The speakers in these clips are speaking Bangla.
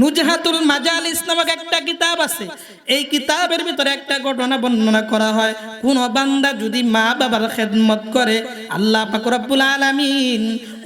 নুজহাতুল মাজালিস নামক একটা কিতাব আছে। এই কিতাবের ভিতরে একটা ঘটনা বর্ণনা করা হয়। কোন বান্দা যদি মা বাবার খেদমত করে, আল্লাহ পাক রব্বুল আলামিন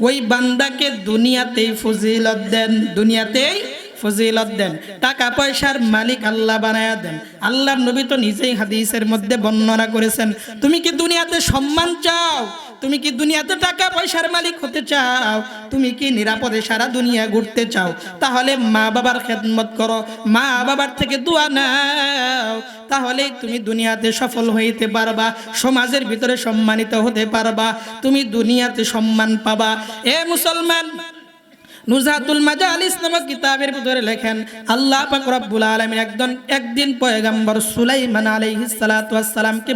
ওই বান্দাকে দুনিয়াতেই ফজিলত দেন, দুনিয়াতেই ফজিলত দেন। টাকা পয়সার মালিক আল্লাহ বানায়া দেন। আল্লাহর নবী তো নিজেই হাদিসের মধ্যে বর্ণনা করেছেন, তুমি কি দুনিয়াতে সম্মান চাও? তুমি কি দুনিয়াতে টাকা পয়সার মালিক হতে চাও? তুমি কি নিরাপদে সারা দুনিয়া ঘুরতে চাও? তাহলে মা বাবার খেদমত করো। মা বাবার থেকে দোয়া নাও। তাহলেই তুমি দুনিয়াতে সফল হইতে পারবা, সমাজের ভিতরে সম্মানিত হতে পারবা। তুমি দুনিয়াতে সম্মান পাবা। এ মুসলমান নুজাতুল মাজালিস নামক কিতাবের ভিতরে লেখেন, আল্লাহ পাক রব্বুল আলামিন একজন, একদিন পয়গম্বর সুলাইমান আলাইহিস সালাতু ওয়াস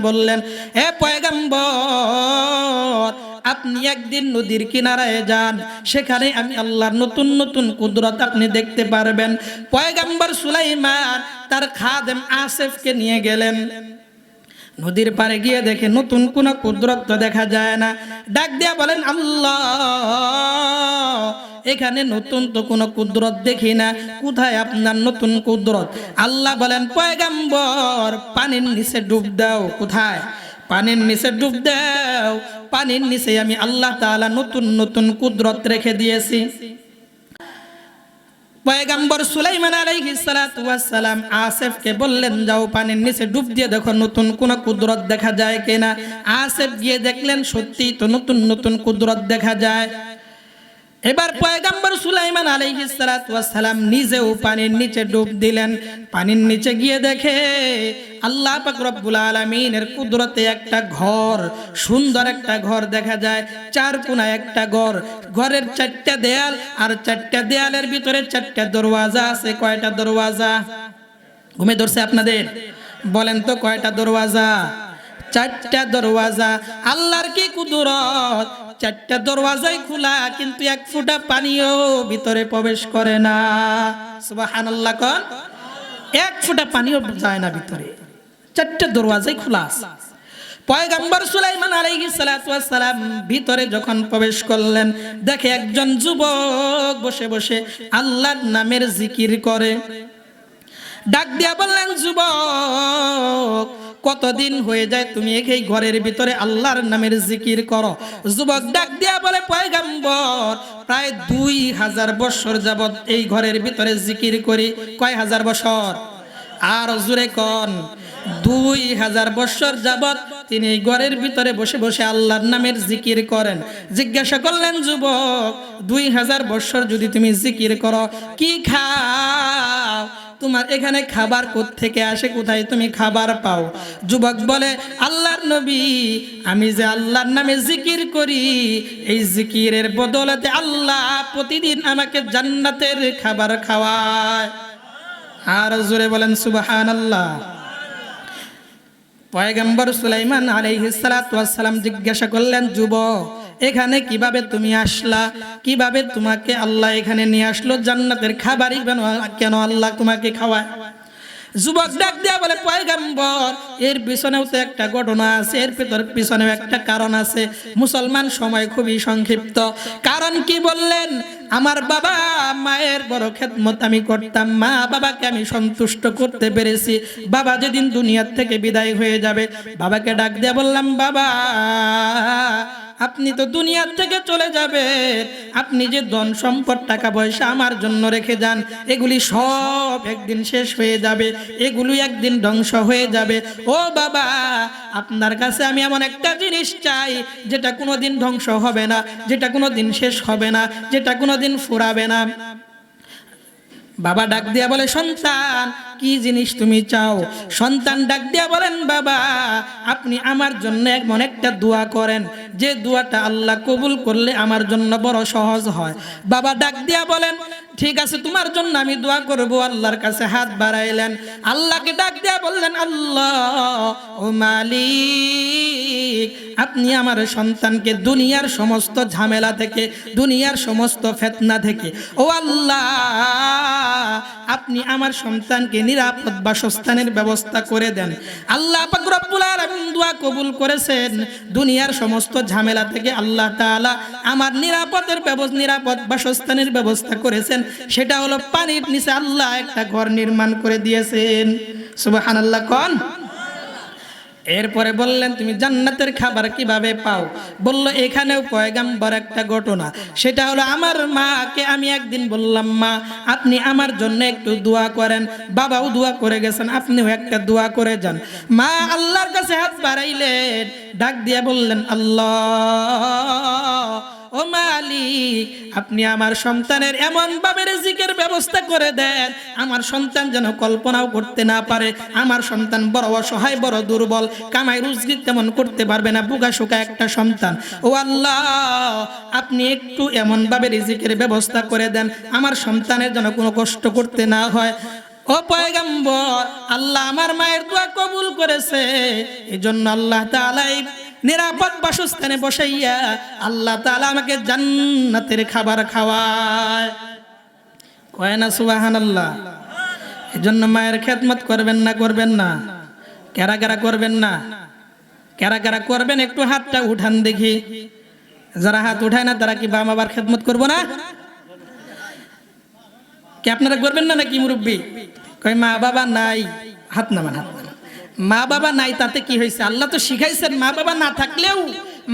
বললেন হে পয়গম্বর, আপনি একদিন নদীর কিনারায় যান, সেখানে আমি আল্লাহর নতুন নতুন কুদরত আপনি দেখতে পারবেন। পয়গম্বর সুলাইমান তার খাদেম আসেফকে নিয়ে গেলেন। নদীর পাড়ে গিয়ে দেখে নতুন কোন কুদরত দেখা যায় না। ডাক দিয়া বলেন, আল্লাহ এখানে নতুন তো কোনো কুদরত দেখি না। কোথায় আপনার নতুন কুদরত? আল্লাহ বলেন, পয়গাম্বর, পানির নিচে ডুব দাও। কোথায়? পানির নিচে ডুব দাও। পানির নিচে আমি আল্লাহ তাআলা নতুন নতুন কুদরত রেখে দিয়েছি। পয়গাম্বর সুলাইমান আলাইহিস সালাতু ওয়াস সালাম আসেফকে বললেন, যাও পানির নিচে ডুব দিয়ে দেখো নতুন কোন কুদরত দেখা যায় কিনা। আসেফ গিয়ে দেখলেন সত্যি তো নতুন নতুন কুদরত দেখা যায়। এবার পয়গাম্বর সুলাইমান সালাম নিজেও পানির নিচে ডুব দিলেন। পানির নিচে গিয়ে দেখে আল্লাহ রব্বুল আলামিনের কুদরতে একটা ঘর, সুন্দর একটা ঘর দেখা যায়, চার কোনায় একটা ঘর। ঘরের চারটা দেয়াল আর চারটা দেয়ালের ভিতরে চারটা দরওয়াজা আছে। কয়টা দরওয়াজা? ঘুমে ধরছে আপনাদের? বলেন তো কয়টা দরওয়াজা? চারটা দরওয়াজা, আল্লাহর কি কুদরত? চারটা দরওয়াজাই খোলা, কিন্তু এক ফুটা পানিও ভিতরে প্রবেশ করে না। সুবহানাল্লাহ কোন। এক ফুটা পানিও যায় না ভিতরে। চারটা দরওয়াজাই খোলা আছে। পয়গম্বর সুলাইমান ওয়াস সালাম ভিতরে যখন প্রবেশ করলেন, দেখে একজন যুবক বসে বসে আল্লাহর নামের জিকির করে। ডাক দিয়া বললেন, যুবক কতদিন হয়ে যায় তুমি এই ঘরের ভিতরে আল্লাহর নামের জিকির করো? যুবক ডাক দিয়া বলে, পয়গাম্বর, প্রায় দুই হাজার বছর যাবত এই ঘরের ভিতরে জিকির করি। কয় হাজার বছর? আর জুরে কন, দুই হাজার বছর যাবত তিনি এই ঘরের ভিতরে বসে বসে আল্লাহর নামের জিকির করেন। জিজ্ঞাসা করলেন, যুবক, দুই হাজার বছর যদি তুমি জিকির করো, কি খাও তোমার এখানে খাবার থেকে আসে? কোথায় তুমি খাবার পাও? যুবক বলে, আল্লাহর নবী, আমি যে আল্লাহর নামে জিকির করি, এই জিকিরের বদলতে আল্লাহ প্রতিদিন আমাকে জান্নাতের খাবার খাওয়ায়। আর জোরে বলেন সুবাহান আল্লাহ পয়গম্বর সুলাইমান আলাইহিসালাম জিজ্ঞাসা করলেন, যুবক এখানে কীভাবে তুমি আসলা? কীভাবে তোমাকে আল্লাহ এখানে নিয়ে আসলো? জান্নাতের খাবারই কেন আল্লাহ তোমাকে খাওয়ায়? যুবক ডাক দেয়া বলে, পয়গাম্বর, এর পিছনেও তো একটা ঘটনা আছে, এর ভিতর পিছনেও একটা কারণ আছে। মুসলমান সময় খুবই সংক্ষিপ্ত। কারণ কি বললেন? আমার বাবা মায়ের বড় খেদমত আমি করতাম, মা বাবাকে আমি সন্তুষ্ট করতে পেরেছি। বাবা যেদিন দুনিয়ার থেকে বিদায় হয়ে যাবে, বাবাকে ডাক দিয়ে বললাম, বাবা আপনি তো দুনিয়ার থেকে চলে যাবেন। আপনি যে ধন সম্পদ, টাকা পয়সা আমার জন্য রেখে যান, এগুলি সব একদিন শেষ হয়ে যাবে, এগুলি একদিন ধ্বংস হয়ে যাবে। ও বাবা, আপনার কাছে আমি এমন একটা জিনিস চাই, যেটা কোনো দিন ধ্বংস হবে না, যেটা কোনো দিন শেষ হবে না, যেটা কোনো দিন ফুরাবে না। বাবা ডাক দিয়া বলে, সন্তান কি জিনিস তুমি চাও? সন্তান ডাক দিয়া বলেন, বাবা, আপনি আমার জন্য এমন একটা দোয়া করেন। যে দোয়াটা আল্লাহ কবুল করলে আমার জন্য বড় সহজ হয়। বাবা ডাক দিয়া বলেন, ঠিক আছে, তোমার জন্য আমি দোয়া করব। আল্লাহর কাছে হাত বাড়াইলেন। আল্লাহকে ডাক দিয়া বললেন, আল্লাহ ও মালিক, আপনি আমার সন্তানকে দুনিয়ার সমস্ত ঝামেলা থেকে, দুনিয়ার সমস্ত ফেতনা থেকে, ও আল্লাহ, আপনি আমার সন্তানকে নিরাপদ বাসস্থানের ব্যবস্থা করে দেন। আল্লাহ দোয়া কবুল করেছেন। দুনিয়ার সমস্ত ঝামেলা থেকে আল্লাহ তাআলা আমার নিরাপদের ব্যবস্থা, নিরাপদ বাসস্থানের ব্যবস্থা করেছেন। সেটা হলো পানির নিচে আল্লাহ একটা ঘর নির্মাণ করে দিয়েছেন। সুবহানাল্লাহ, কোন? এরপরে বললেন, তুমি জান্নাতের খাবার কীভাবে পাও? বলল, এখানেও পয়গাম্বর একটা ঘটনা। সেটা হলো, আমার মাকে আমি একদিন বললাম, মা, আপনি আমার জন্য একটু দোয়া করেন। বাবাও দোয়া করে গেছেন, আপনিও একটা দোয়া করে যান। মা আল্লাহর কাছে হাত বাড়াইলেন, ডাক দিয়ে বললেন, আল্লাহ ও মালিক, আপনি আমার সন্তানের এমন ভাবে রিজিকের ব্যবস্থা করে দেন। আমার সন্তান যেন কল্পনাও করতে না পারে। আমার সন্তান বড় অসহায়, বড় দুর্বল। কামাই রুজগি তেমন করতে পারবে না। বুকা শুকা একটা সন্তান। ও আল্লাহ, আপনি একটু এমন ভাবে রিজিকের ব্যবস্থা করে দেন। আমার সন্তানের যেন কোনো কষ্ট করতে না হয়। ও পয়গম্বর, আল্লাহ আমার মায়ের দোয়া কবুল করেছে। এই জন্য আল্লাহ তাআলাই নিরাপদ বাসস্থানে বসাইয়া আল্লাহ তাআলা আমাকে জান্নাতের খাবার খাওয়ায়। কয় না সুবাহান আল্লাহ এই জন্য মায়ের খেদমত করবেন না করবেন না। কেরা কেরা করবেন না? কেরা কেরা করবেন? একটু হাতটা উঠান দেখি। যারা হাত উঠায় না, তারা কি বাম আবার খেদমত করব না? কি আপনারা করবেন না নাকি মুরব্বী? কয়, মা বাবা নাই। হাত নামান হাত নামান। মা বাবা নাই, তাতে কি হয়েছে? আল্লাহ তো শিখাইছেন, মা বাবা না থাকলেও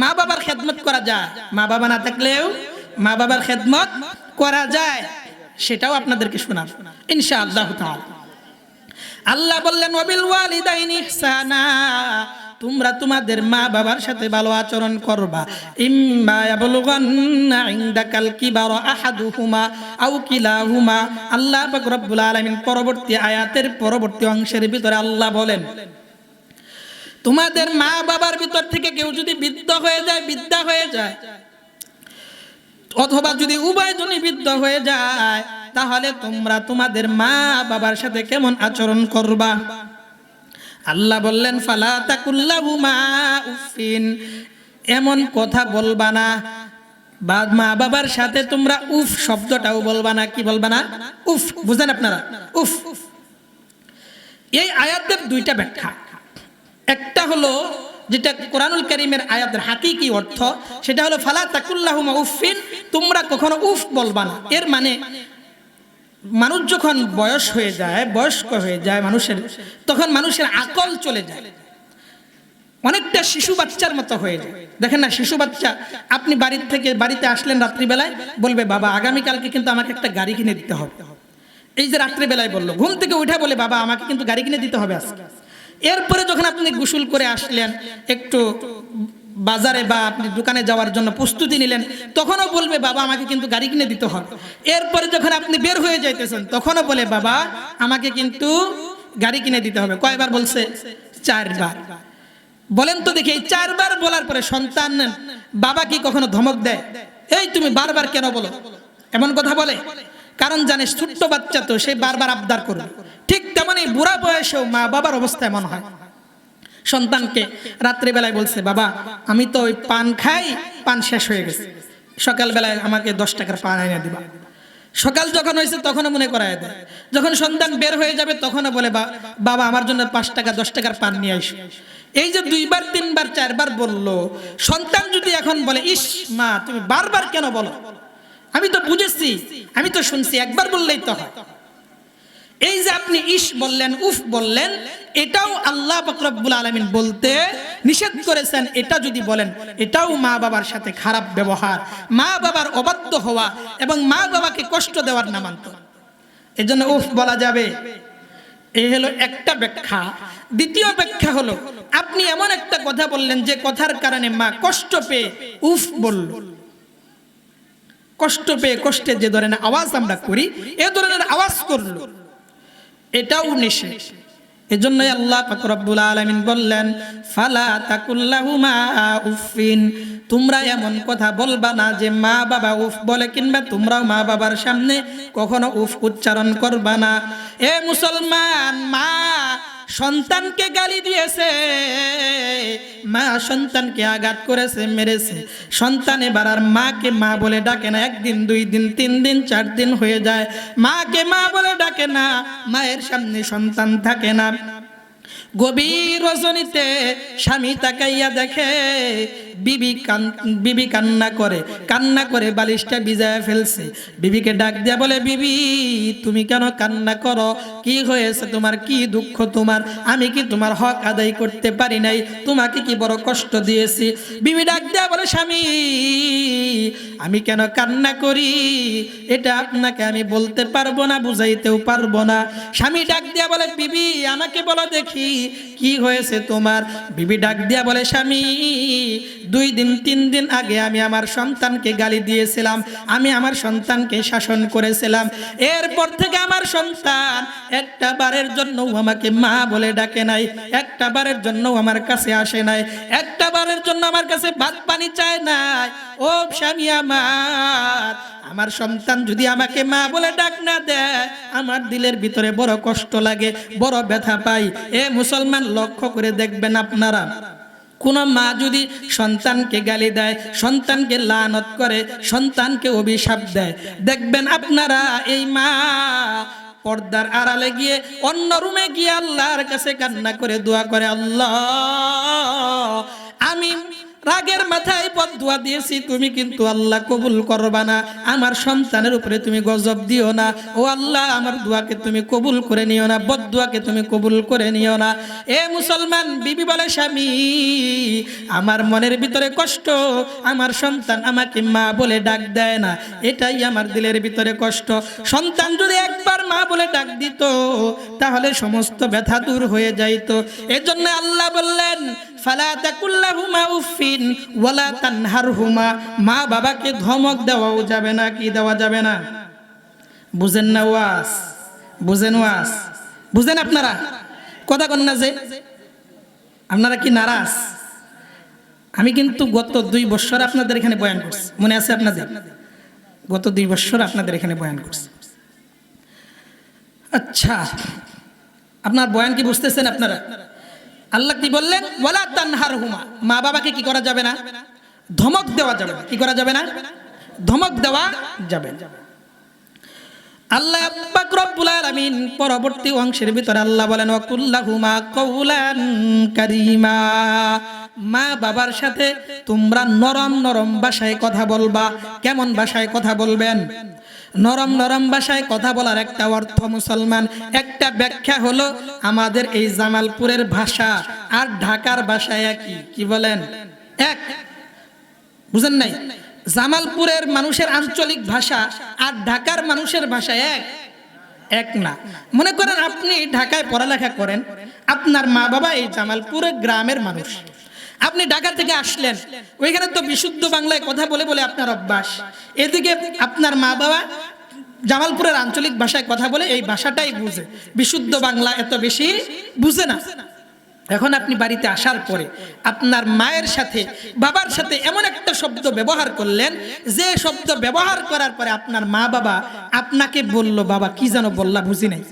মা বাবার খেদমত করা যায়। মা বাবা না থাকলেও মা বাবার খেদমত করা যায়। সেটাও আপনাদেরকে শোনাব। ইনশা আল্লাহ আল্লাহ বললেন ওয়ালিদাইনি ইহসানা। তোমরা তোমাদের মা বাবার সাথে ভালো আচরণ করবা। ইম্মা ইয়াবলুগান্না ইনদাকাল কিবারা আহাদুহুমা আও কিলাহুমা। আল্লাহ পাক রব্বুল আলামিন পরবর্তী আয়াতের পরবর্তী অংশের ভিতরে আল্লাহ বলেন, তোমাদের মা বাবার ভিতর থেকে কেউ যদি বৃদ্ধ হয়ে যায় বিদ্যা হয়ে যায়। অথবা যদি উভয়জনই বৃদ্ধ হয়ে যায়, তাহলে তোমরা তোমাদের মা বাবার সাথে কেমন আচরণ করবা? আল্লাহ বললেন, ফালা তাকুল্লাহুমা উফিন এমন কথা বলবা না। বা মা বাবার সাথে তোমরা উফ শব্দটাও বলবা না, কি বলবা না? উফ, বুঝেন আপনারা? উফ। এই আয়াতের দুইটা ব্যাখ্যা। একটা হলো যেটা কোরআনুল করিমের আয়াতের হাকিকি অর্থ, সেটা হলো, ফালা তাকুল্লাহুমা উফিন তোমরা কখনো উফ বলবা না। এর মানে মানুষ যখন বয়স হয়ে যায়, বয়স্ক হয়ে যায় মানুষের, তখন মানুষের আকল চলে যায়। অনেকটা শিশু বাচ্চার মতো হয়ে যায়। দেখেন না, শিশু বাচ্চা, আপনি বাড়ির থেকে, বাড়িতে আসলেন রাত্রিবেলায়, বলবে, বাবা, আগামীকালকে কিন্তু আমাকে একটা গাড়ি কিনে দিতে হবে। এই যে রাত্রিবেলায় বলল, ঘুম থেকে উঠে বলে, বাবা, আমাকে কিন্তু গাড়ি কিনে দিতে হবে আজকে। এরপরে যখন আপনি গোসল করে আসলেন, একটু বাজারে বা আপনি দোকানে যাওয়ার জন্য প্রস্তুতি নিলেন, তখনও বলবে, বাবা, আমাকে কিন্তু গাড়ি কিনে দিতে হবে এরপরে যখন আপনি বের হয়ে যাইতেছেন, তখনও বলে, বাবা, আমাকে কিন্তু গাড়ি কিনে দিতে হবে। কয়বার বলছে? চারবার। বলেন তো দেখি, এই চারবার বলার পরে সন্তান বাবা কি কখনো ধমক দেয়? এই তুমি বারবার কেন বলো? এমন কথা বলে? কারণ জানিস ছোট্ট বাচ্চা তো, সে বারবার আবদার করবে। ঠিক তেমনি বুড়া বয়সেও মা বাবার অবস্থা এমন হয়। সন্তানকে রাত্রিবেলায় বলছে, বাবা, আমি তো ওই পান খাই, পান শেষ হয়ে গেছে। সকালবেলায় আমাকে দশ টাকার পান এনে দিবা। সকাল যখন হয়েছে, তখনও মনে করায় দেয়। যখন সন্তান বের হয়ে যাবে, তখনও বলে, "বা- বাবা, আমার জন্য পাঁচ টাকা, দশ টাকার পান নিয়ে আইস। এই যে দুইবার, তিনবার, চারবার বলল, সন্তান যদি এখন বলে, ইস, মা, তুমি বারবার কেন বলো? আমি তো বুঝেছি, আমি তো শুনছি, একবার বললেই তো হয়। এই যে আপনি ইস বললেন, উফ বললেন, এটাও আল্লাহ ফকরবুল আলমিন বলতে নিষেধ করেছেন। এটা যদি বলেন, এটাও মা বাবার সাথে খারাপ ব্যবহার। মা বাবার অবাধ্য হওয়া এবং মা বাবাকে কষ্ট দেওয়ার নামান্ত এই জন্য উফ বলা যাবে। এই হলো একটা ব্যাখ্যা। দ্বিতীয় ব্যাখ্যা হলো, আপনি এমন একটা কথা বললেন যে কথার কারণে মা কষ্ট পেয়ে উফ বলল। কষ্ট পেয়ে কষ্টের যে ধরনের আওয়াজ আমরা করি, এ ধরনের আওয়াজ করল। এটাও নিষেধ। এজন্যই আল্লাহ পাক রব্বুল আলামিন বললেন, ফালা তাকুল্লাহুমা উফিন তোমরা এমন কথা বলবা না যে মা বাবা উফ বলে কিংবা তোমরাও মা বাবার সামনে কখনো উফ উচ্চারণ করবা না। এ মুসলমান, মা সন্তানকে গালি দিয়েছে। মা সন্তানকে আঘাত করেছে, মেরেছে। সন্তান এবার আর মাকে মা বলে ডাকে না। একদিন, দুই দিন, তিন দিন, চার দিন হয়ে যায়। মাকে মা বলে ডাকে না। মায়ের সামনে সন্তান থাকে না। গভীর রজনীতে স্বামী তাকাইয়া দেখে বিবি কান, বিবি কান্না করে কান্না করে বালিশটা ভিজায় ফেলছে। বিবিকে ডাক দিয়া বলে, বিবি, তুমি কেন কান্না করো? কি হয়েছে তোমার? কি দুঃখ তোমার? আমি কি তোমার হক আদায় করতে পারি নাই? তোমাকে কি বড় কষ্ট দিয়েছি? বিবি ডাক দেয়া বলে, স্বামী, আমি কেন কান্না করি? এটা আপনাকে আমি বলতে পারব না, বুঝাইতেও পারব না। স্বামী ডাক দিয়া বলে, বিবি, আমাকে বলো দেখি, কি হয়েছে তোমার? বিবি ডাক দিয়া বলে, স্বামী দুই দিন, তিন দিন আগে আমি আমার সন্তানকে গালি দিয়েছিলাম, আমি আমার সন্তানকে শাসন করেছিলাম। এরপর থেকে আমার সন্তান একটা বারের জন্য আমাকে মা বলে ডাকে নাই, একটা বারের জন্য আমার কাছে আসে নাই, একটা বারের জন্য আমার কাছে ভাত পানি চায় নাই। ও স্বামী আমার আমার সন্তান যদি আমাকে মা বলে ডাক না দেয়, আমার দিলের ভিতরে বড় কষ্ট লাগে, বড় ব্যথা পাই। এ মুসলমান লক্ষ্য করে দেখবেন আপনারা। কোন মা যদি সন্তানকে গালি দেয়, সন্তানকে লানত করে, সন্তানকে অভিশাপ দেয়, দেখবেন আপনারা এই মা পর্দার আড়ালে গিয়ে অন্য রুমে গিয়ে আল্লাহর কাছে কান্না করে দোয়া করে, আল্লাহ, আমি রাগের মাথায় বদুয়া দিয়েছি, তুমি কিন্তু আল্লাহ কবুল করবা না। আমার সন্তানের উপরে তুমি গজব দিও না। ও আল্লাহ, আমার দোয়াকে তুমি কবুল করে নিও না, বদুয়াকে তুমি কবুল করে নিও না। এ মুসলমান, বিবি বলে, স্বামী, আমার মনের ভিতরে কষ্ট, আমার সন্তান আমাকে মা বলে ডাক দেয় না। এটাই আমার দিলের ভিতরে কষ্ট। সন্তান যদি একবার মা বলে ডাক দিত, তাহলে সমস্ত ব্যথা দূর হয়ে যাইত। এজন্য আল্লাহ বললেন, ফালা তাকুল্লাহুমা মা বাবাকে ধমক দেওয়াও যাবে না, কি দেওয়া যাবে না? বুঝেন না ওয়াস বুঝেন ওয়াস বুঝেন আপনারা? কথা কন না যে। আপনারা কি নারাজ? আমি কিন্তু গত দুই বছর আপনাদের এখানে বয়ান করছি। মনে আছে আপনাদের? গত দুই বছর আপনাদের এখানে বয়ান করছি। আচ্ছা। আপনার বয়ান কি বুঝতেছেন আপনারা? আল্লাহ কি বললেন? ওয়ালা তানহার হুমা মা বাবাকে কি করা যাবে না? ধমক দেওয়া যাবে না। কি করা যাবে না? ধমক দেওয়া যাবে আল্লাহ পাক রব্বুল আলামিন পরবর্তী অংশের ভিতরে আল্লাহ বলেন, ওয়াকুল্লাহুমা কওলান কারীমা। মা বাবার সাথে তোমরা নরম নরম ভাষায় কথা বলবা। কেমন ভাষায় কথা বলবেন? নরম নরম ভাষায় কথা বলার একটা অর্থ মুসলমান। একটা ব্যাখ্যা হলো আমাদের এই জামালপুরের ভাষা আর ঢাকার ভাষা একই। কি বলেন? এক। বুঝেন নাই? জামালপুরের মানুষের আঞ্চলিক ভাষা আর ঢাকার মানুষের ভাষা এক। এক না। মনে করেন আপনি ঢাকায় পড়ালেখা করেন, আপনার মা বাবা এই জামালপুরের গ্রামের মানুষ। আপনি ঢাকা থেকে আসলেন, ওইখানে তো বিশুদ্ধ বাংলায় কথা বলে বলে আপনার অভ্যাস। এদিকে আপনার মা বাবা জামালপুরের আঞ্চলিক ভাষায় কথা বলে এই ভাষাটাই বুঝে। বিশুদ্ধ বাংলা এত বেশি বুঝে না। এখন আপনি বাড়িতে আসার পরে আপনার মায়ের সাথে, বাবার সাথে এমন একটা শব্দ ব্যবহার করলেন, যে শব্দ ব্যবহার করার পরে আপনার মা বাবা আপনাকে বলল, বাবা, কি যেন বললা, বুঝি নাই।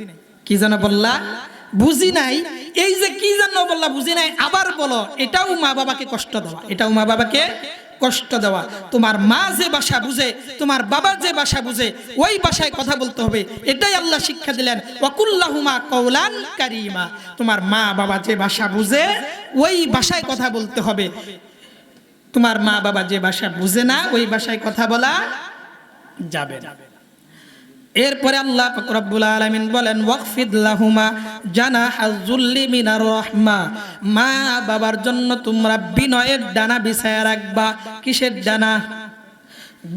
কি যেন বললা, বুঝি নাই। এই যে কি যেন বললা, বুঝি নাই, আবার বলো, এটাও মা বাবাকে কষ্ট দেওয়া। এটাও মা বাবাকে কষ্ট দেওয়া। তোমার মা যে বাসা বুঝে, তোমার বাবা যে বাসা বুঝে, ওই ভাষায় কথা বলতে হবে। এটাই আল্লাহ শিক্ষা দিলেন। ওয়াকুল্লাহুমা কৌলান কারিমা। তোমার মা বাবা যে বাসা বুঝে, ওই ভাষায় কথা বলতে হবে। তোমার মা বাবা যে বাসা বুঝে না, ওই ভাষায় কথা বলা যাবে না। এরপরে আল্লাহ ফকরাবুল আলমিন বলেন, ওয়াকফিদ লাহুমা জানাহাযুল্লি মিনার রহমা। মা বাবার জন্য তোমরা বিনয়ের ডানা বিছায়া রাখবা। কিসের ডানা?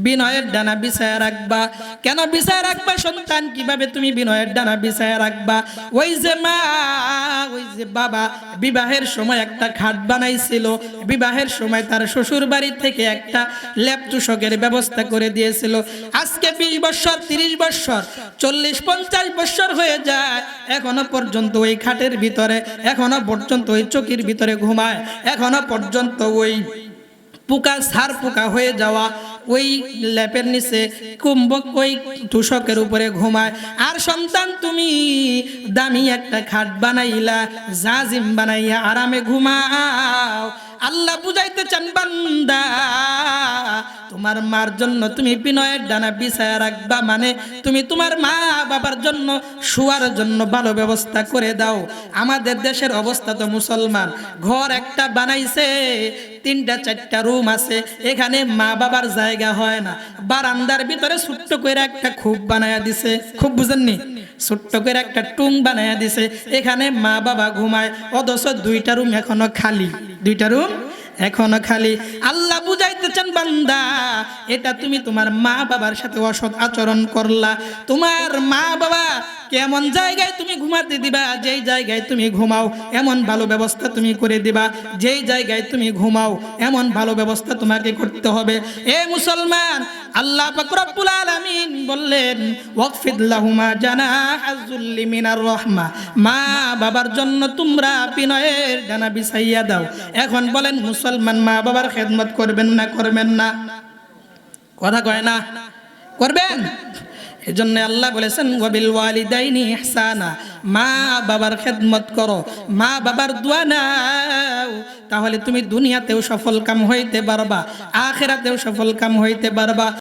বিনয়ের ডানা বিছায়া রাখবা। কেন বিছায়া রাখবা সন্তান? কীভাবে তুমি বিনয়ের ডানা বিছায়া রাখবা? ওই যে মা, ওই যে বাবা বিবাহের সময় একটা খাট বানাইছিল। বিবাহের সময় তার শ্বশুর বাড়ি থেকে একটা ল্যাপ তুষকের ব্যবস্থা করে দিয়েছিল। আজকে বিশ বছর তিরিশ বছর চল্লিশ, পঞ্চাশ বছর হয়ে যায়। এখনও পর্যন্ত ওই খাটের ভিতরে, এখনও পর্যন্ত ওই চকির ভিতরে ঘুমায়। এখনও পর্যন্ত ওই পোকা, সার পোকা হয়ে যাওয়া, ওই ল্যাপের নিচে কুম্ভক, ওই তুষকের উপরে ঘুমায়। আর সন্তান তুমি দামি একটা খাট বানাইলা, জাজিম বানাইয়া আরামে ঘুমাও। আল্লাহ বুঝাইতে চান, বান্দা, তোমার মার জন্য তুমি বিনয়ের ডানা বিছায়া রাখবা মানে তুমি তোমার মা বাবার জন্য শুয়ার জন্য ভালো ব্যবস্থা করে দাও। আমাদের দেশের অবস্থা তো মুসলমান, ঘর একটা বানাইছে তিনটা, চারটা রুম আছে, এখানে মা বাবার জায়গা হয় না। বারান্দার ভিতরে ছোট্ট করে একটা খুব বানায় দিছে। খুব বুঝেননি? ছোট্ট করে একটা টুং বানায়া দিছে। এখানে মা বাবা ঘুমায়, অথচ দুইটা রুম এখনও খালি। দুইটা রুম এখনও খালি। আল্লাহ বুঝাইতেছেন বান্দা, এটা তুমি তোমার মা বাবার সাথে অসৎ আচরণ করলা। তোমার মা বাবা কেমন জায়গায় তুমি ঘুমাতে দিবা, যেই জায়গায় তুমি ঘুমাও, এমন ভালো ব্যবস্থা তুমি করে দিবা। যেই জায়গায় তুমি ঘুমাও, এমন ভালো ব্যবস্থা তোমাকে করতে হবে। এ মুসলমান, আল্লাহ রব্বুল আলামিন বললেন, ওয়াকফিদ লাহুমা জানাহাযুল্লি মিনার রাহমা। মা বাবার জন্য তোমরা বিনয়ের ডানা বিছাইয়া দাও। এখন বলেন, মুসলমান মা বাবার খেদমত করবেন না করবেন না। কথা কয় না। করবেন? এজন্য আল্লাহ বলেছেন, ওয়াবিল ওয়ালিদাইনি ইহসানা। মা বাবার খেদমত করো। মা বাবার দোয়া নাও। তাহলে তুমি দুনিয়াতেও সফল কাম হইতে পারবা। আখেরাতেও সফল কাম হইতে পারবা।